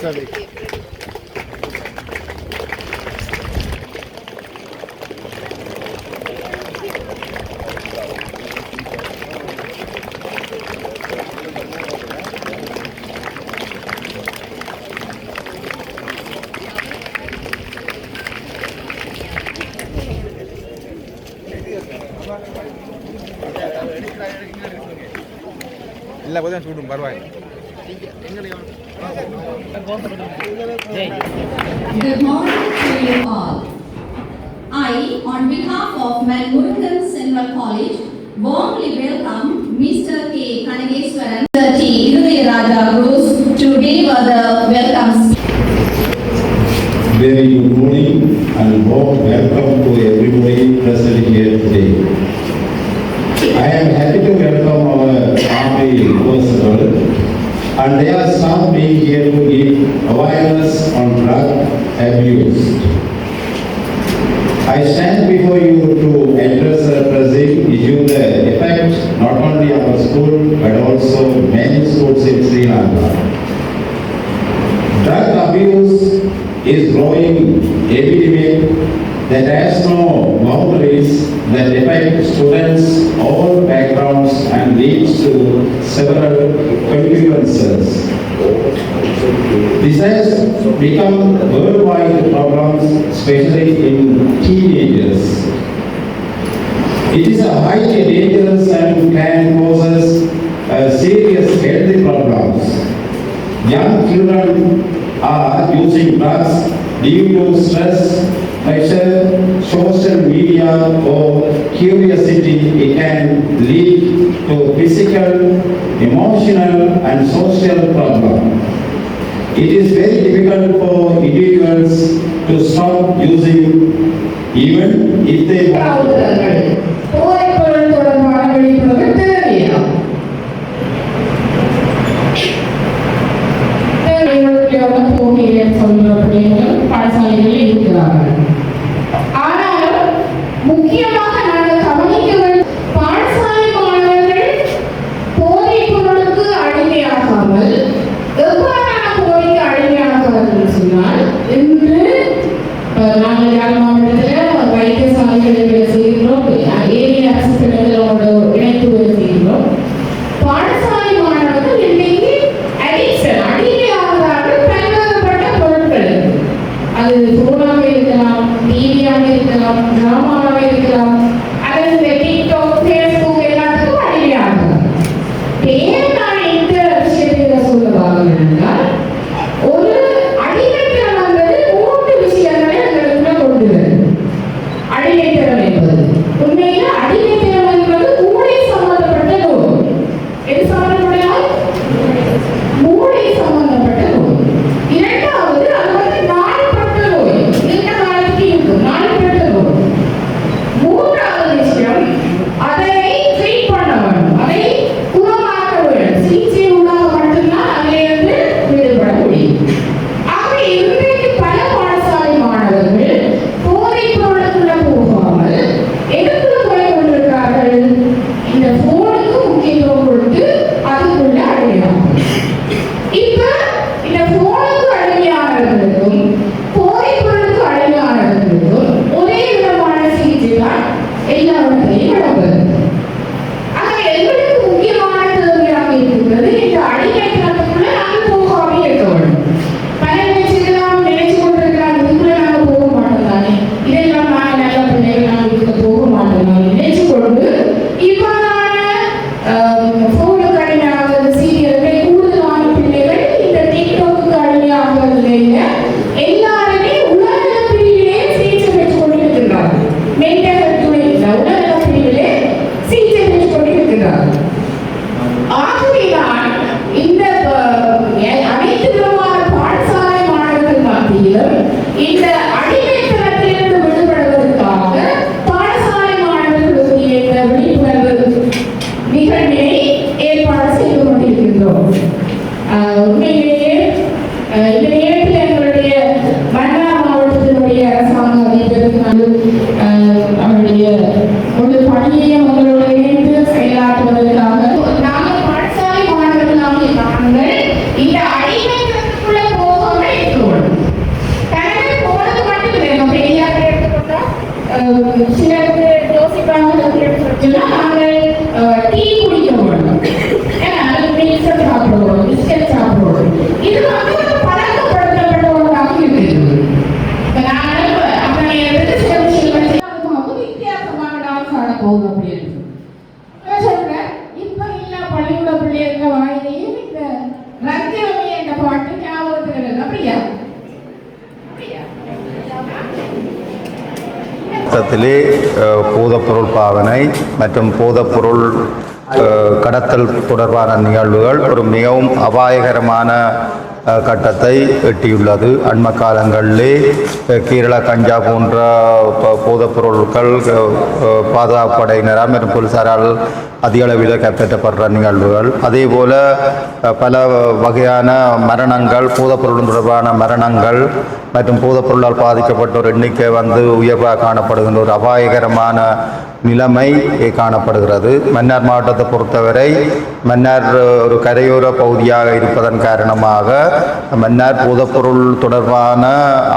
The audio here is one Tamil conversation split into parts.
சரி இல்லை கொஞ்சம் சூடும் பரவாயில்லை Good morning to you all. I, on behalf of Melmurugan Central College, warmly welcome Mr. K. Kanageswaran, Mr. T. Irudayaraja Gurus to deliver the welcome Very good morning and warm welcome to everybody present here today. I am happy to welcome our army personnel and there are some being here to give awareness on drug abuse. I stand before you to address a pressing issue that affects not only our school but also many schools in Sri Lanka. Drug abuse is growing epidemic that has no boundaries that affect students, all backgrounds and leads to several consequences. This has become worldwide problems, especially in teenagers. It is a highly dangerous and can cause uh, serious health problems. Young children are using drugs due to stress, pressure, social media or curiosity. It can lead to physical, emotional and social problem. It is very difficult for individuals to stop using even if they want. சகோதரர்கள், போதைப்பொருள் தொடர்பான விழிப்புணர்வு தேவையா? தேவையுள்ள போகையில் சொல்கிற பிள்ளைகள் பாடசாலைகளில் இருக்கிறார்கள். ஆனாலும் முக்கியமாக நாங்கள் யாரும் desde எல்லாவற்றையும் நடப்பது போகுது அப்படின்னு. சொல்றேன். இப்ப இல்ல பள்ளிக்கூட பிள்ளைங்க வாயிலையும் இந்த ரத்திரமே என்ற பாட்டு ஞாபகத்தில் இருக்கு அப்படியா? அஹ், போதைப்பொருள் பாவனை மற்றும் போதைப்பொருள் கடத்தல் தொடர்பான நிகழ்வுகள் ஒரு மிகவும் அபாயகரமான கட்டத்தை எட்டியுள்ளது. அண்ம காலங்களிலே அஹ், கேரளா கஞ்சா போன்ற ப- போதைப்பொருட்கள் பாதுகாப்பு படையினரால் மற்றும் போலீசாரால் அதிக அளவில் கைப்பற்றப்படுற நிகழ்வுகள். அதே போல் பல வகையான மரணங்கள் போதைப்பொருள் தொடர்பான மரணங்கள் மற்றும் போதைப்பொருளால் பாதிக்கப்பட்ட ஒரு எண்ணிக்கை வந்து உயர்வாக காணப்படுகின்ற ஒரு அபாயகரமான நிலைமை காணப்படுகிறது. மன்னார் மாவட்டத்தை பொறுத்தவரை மன்னார் ஒரு கரையோர பகுதியாக இருப்பதன் காரணமாக மன்னார் போதப்பொருள் தொடர்பான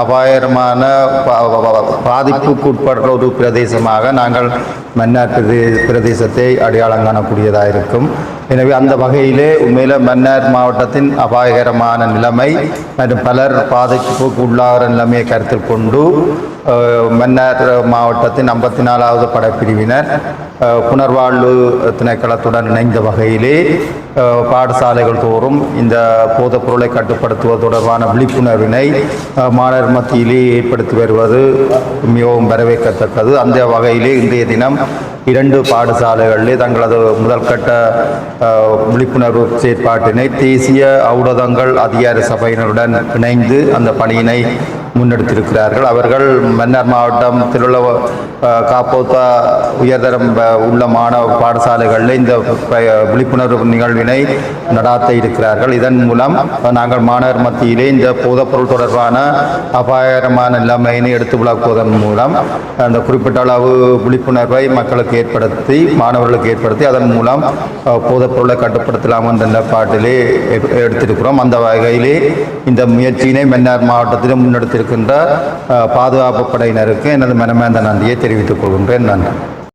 அபாயகரமான பாதிப்புக்குட்படுற பாதிப்புக்கு உட்படுற ஒரு பிரதேசமாக நாங்கள் மன்னார் பிரதே பிரதேசத்தை அடையாளம் காணக்கூடியதாக இருக்கும் எனவே அந்த வகையிலே உண்மையில் மன்னார் மாவட்டத்தின் அபாயகரமான நிலைமை மற்றும் பலர் பாதிப்புக்கு உள்ளாகிற நிலைமையை கருத்தில் கொண்டு மன்னார் மாவட்டத்தின் ஐம்பத்தி நாலாவது படைப்பிரிவினர் புனர்வாழ்வு திணைக்களத்துடன் இணைந்த வகையிலே பாடசாலைகள் தோறும் இந்த போதைப் பொருளை கட்டுப்படுத்துவது தொடர்பான விழிப்புணர்வினை மாணவர் மத்தியிலே ஏற்படுத்தி வருவது மிகவும் வரவேற்கத்தக்கது. அந்த வகையிலே இன்றைய தினம் இரண்டு பாடசாலைகளிலே தங்களது முதல்கட்ட விழிப்புணர்வு செயற்பாட்டினை தேசிய ஊடகங்கள் அதிகார சபையினருடன் இணைந்து அந்த பணியினை முன்னெடுத்திருக்கிறார்கள். அவர்கள் மன்னார் மாவட்டம் திருள்ள காப்போத்தா உயர்தரம் உள்ள மாணவ பாடசாலைகளில் இந்த விழிப்புணர்வு நிகழ்வினை நடாத்த இருக்கிறார்கள். இதன் மூலம் நாங்கள் மாணவர் மத்தியிலே இந்த போதைப்பொருள் தொடர்பான அபாயகரமான நிலைமையினை எடுத்து விளக்குவதன் மூலம் அந்த குறிப்பிட்ட அளவு விழிப்புணர்வை மக்களுக்கு ஏற்படுத்தி மாணவர்களுக்கு ஏற்படுத்தி அதன் மூலம் அஹ், போதைப்பொருளை கட்டுப்படுத்தலாம் என்ற பாட்டிலே எடுத்திருக்கிறோம். அந்த வகையிலே இந்த முயற்சியினை மன்னார் மாவட்டத்திலும் முன்னெடுத்திருக்கின்ற பாதுகாப்பு படையினருக்கு எனது மனமேந்த நன்றியை தெரிவித்துக் கொள்கின்றேன். நன்றி.